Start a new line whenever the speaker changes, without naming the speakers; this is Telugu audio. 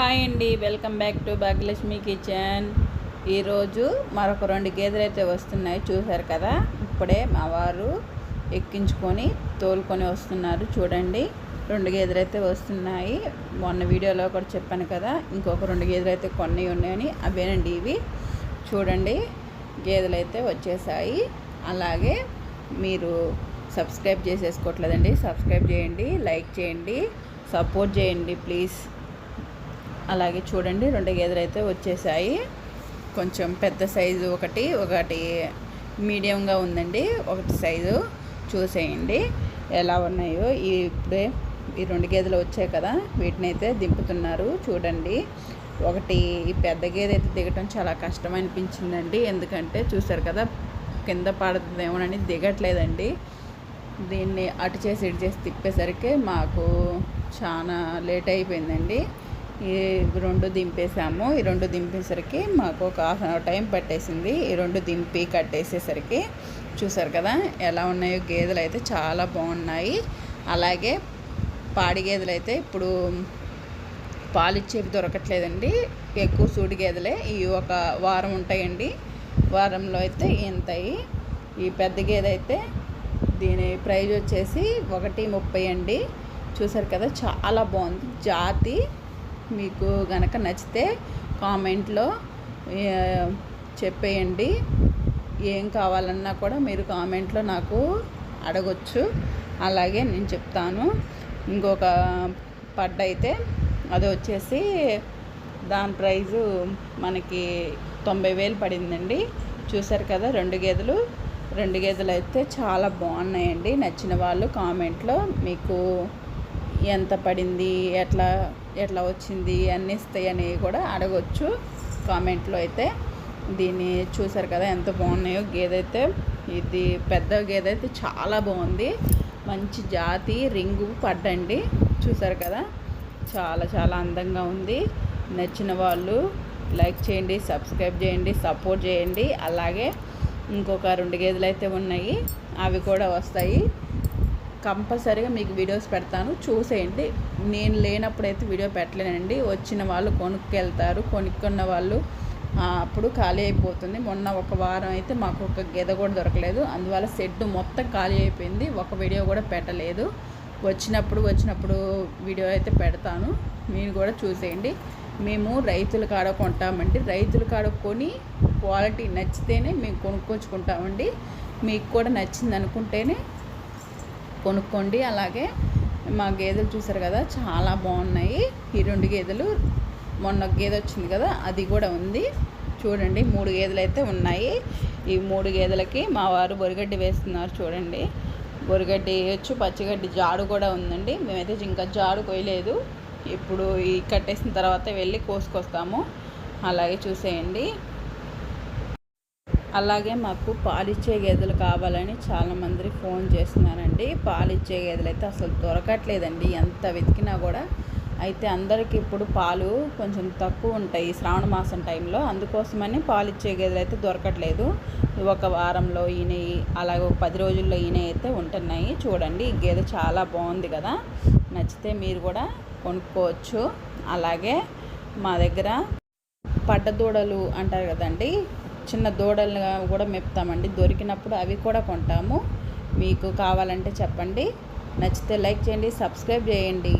హాయ్ అండి. Welcome back to Bhagyalakshmi kitchen. ఈరోజు మరొక రెండు గేదెలు అయితే వస్తున్నాయి. చూశారు కదా? ఇప్పుడే మా వారు ఎక్కించుకొని తోలుకొని వస్తున్నారు. చూడండి రెండు గేదెలు అయితే వస్తున్నాయి. మొన్న వీడియోలో కూడా చెప్పాను కదా ఇంకొక రెండు గేదెలు అయితే కొన్ని ఉన్నాయని. అవేనండి ఇవి. చూడండి గేదెలు అయితే వచ్చేసాయి. అలాగే మీరు సబ్స్క్రైబ్ చేసేసుకోవట్లేదండి సబ్స్క్రైబ్ చేయండి లైక్ చేయండి సపోర్ట్ చేయండి ప్లీజ్. అలాగే చూడండి రెండు గేదెలు అయితే వచ్చేసాయి. కొంచెం పెద్ద సైజు ఒకటి ఒకటి మీడియంగా ఉందండి. ఒకటి సైజు చూసేయండి. ఎలా ఉన్నాయో ఈ ఇప్పుడే ఈ రెండు గేదెలు వచ్చాయి కదా వీటిని అయితే దింపుతున్నారు. చూడండి ఒకటి ఈ పెద్ద గేదె అయితే దిగటం చాలా కష్టం అనిపించిందండి. ఎందుకంటే చూసారు కదా కింద పడుతుందేమోనని దిగట్లేదండి. దీన్ని అటు చేసి ఇటు చేసి తిప్పేసరికి మాకు చాలా లేట్ అయిపోయిందండి. ఈ రెండు దింపేసాము. ఈ రెండు దింపేసరికి మాకు ఒక హాఫ్ అన్ అవర్ టైం పట్టేసింది. ఈ రెండు దింపి కట్టేసేసరికి చూసారు కదా ఎలా ఉన్నాయో గేదెలు అయితే చాలా బాగున్నాయి. అలాగే పాడి గేదెలు అయితే ఇప్పుడు పాలు ఇచ్చేవి దొరకట్లేదండి. ఎక్కువ సూడి గేదెలే. ఈ ఒక వారం ఉంటాయండి. వారంలో అయితే ఇంతయి. ఈ పెద్ద గేదె అయితే దీని ప్రైజ్ వచ్చేసి ఒకటి ముప్పై అండి. చూసారు కదా చాలా బాగుంది. జాతి మీకు గనక నచ్చితే కామెంట్లో చెప్పేయండి. ఏం కావాలన్నా కూడా మీరు కామెంట్లో నాకు అడగొచ్చు. అలాగే నేను చెప్తాను. ఇంకొక పడ్డ అయితే అది వచ్చేసి దాని ప్రైజు మనకి తొంభై వేలు పడిందండి. చూసారు కదా రెండు గేదెలు. రెండు గేదెలు అయితే చాలా బాగున్నాయండి. నచ్చిన వాళ్ళు కామెంట్లో మీకు ఎంత పడింది ఎట్లా ఎట్లా వచ్చింది అన్నీ ఇస్తాయని కూడా అడగొచ్చు. కామెంట్లో అయితే దీన్ని చూసారు కదా ఎంత బాగున్నాయో గేదె అయితే ఇది పెద్ద గేదె అయితే చాలా బాగుంది. మంచి జాతి రింగు పడ్డండి. చూసారు కదా? చాలా చాలా అందంగా ఉంది. నచ్చిన వాళ్ళు లైక్ చేయండి సబ్స్క్రైబ్ చేయండి సపోర్ట్ చేయండి. అలాగే ఇంకొక రెండు గేదెలు అయితే ఉన్నాయి. అవి కూడా వస్తాయి. కంపల్సరీగా మీకు వీడియోస్ పెడతాను. చూసేయండి. నేను లేనప్పుడైతే వీడియో పెట్టలేనండి. వచ్చిన వాళ్ళు కొనుక్కెళ్తారు. కొనుక్కున్న వాళ్ళు అప్పుడు ఖాళీ అయిపోతుంది. మొన్న ఒక వారం అయితే మాకు ఒక గెద కూడా దొరకలేదు. అందువల్ల సెట్ మొత్తం ఖాళీ అయిపోయింది. ఒక వీడియో కూడా పెట్టలేదు. వచ్చినప్పుడు వచ్చినప్పుడు వీడియో అయితే పెడతాను. మీరు కూడా చూసేయండి. మేము రైతుల కాడ కొంటామండి. రైతుల కాడ కొని క్వాలిటీ నచ్చితేనే మేము కొనుక్కొచ్చుకుంటామండి. మీకు కూడా నచ్చింది అనుకుంటేనే కొనుక్కోండి. అలాగే మా గేదెలు చూసారు కదా చాలా బాగున్నాయి. ఈ రెండు గేదెలు మొన్న గేదె వచ్చింది కదా అది కూడా ఉంది. చూడండి మూడు గేదెలు అయితే ఉన్నాయి. ఈ మూడు గేదెలకి మా వారు బొరిగడ్డి వేస్తున్నారు చూడండి. బొరిగడ్డి వేయచ్చు పచ్చిగడ్డి జాడు కూడా ఉందండి. మేమైతే ఇంకా జాడు కొయ్యలేదు. ఇప్పుడు ఈ కట్టేసిన తర్వాత వెళ్ళి కోసుకొస్తాము. అలాగే చూసేయండి. అలాగే మాకు పాలిచ్చే గేదెలు కావాలని చాలామంది ఫోన్ చేస్తున్నారండి. పాలిచ్చే గేదెలు అయితే అసలు దొరకట్లేదండి. ఎంత వెతికినా కూడా అయితే అందరికి ఇప్పుడు పాలు కొంచెం తక్కువ ఉంటాయి శ్రావణ మాసం టైంలో. అందుకోసమని పాలిచ్చే గేదెలు అయితే దొరకట్లేదు. ఒక వారంలో ఈయన అలాగే ఒక పది రోజుల్లో ఈయన అయితే ఉంటున్నాయి. చూడండి ఈ గేదె చాలా బాగుంది కదా. నచ్చితే మీరు కూడా కొనుక్కోవచ్చు. అలాగే మా దగ్గర పడ్డదూడలు అంటారు కదండి చిన్న దూడలు కూడా మెప్తామండి. దొరికినప్పుడు అవి కూడా కొంటాము. మీకు కావాలంటే చెప్పండి. నచ్చితే లైక్ చేయండి సబ్స్క్రైబ్ చేయండి.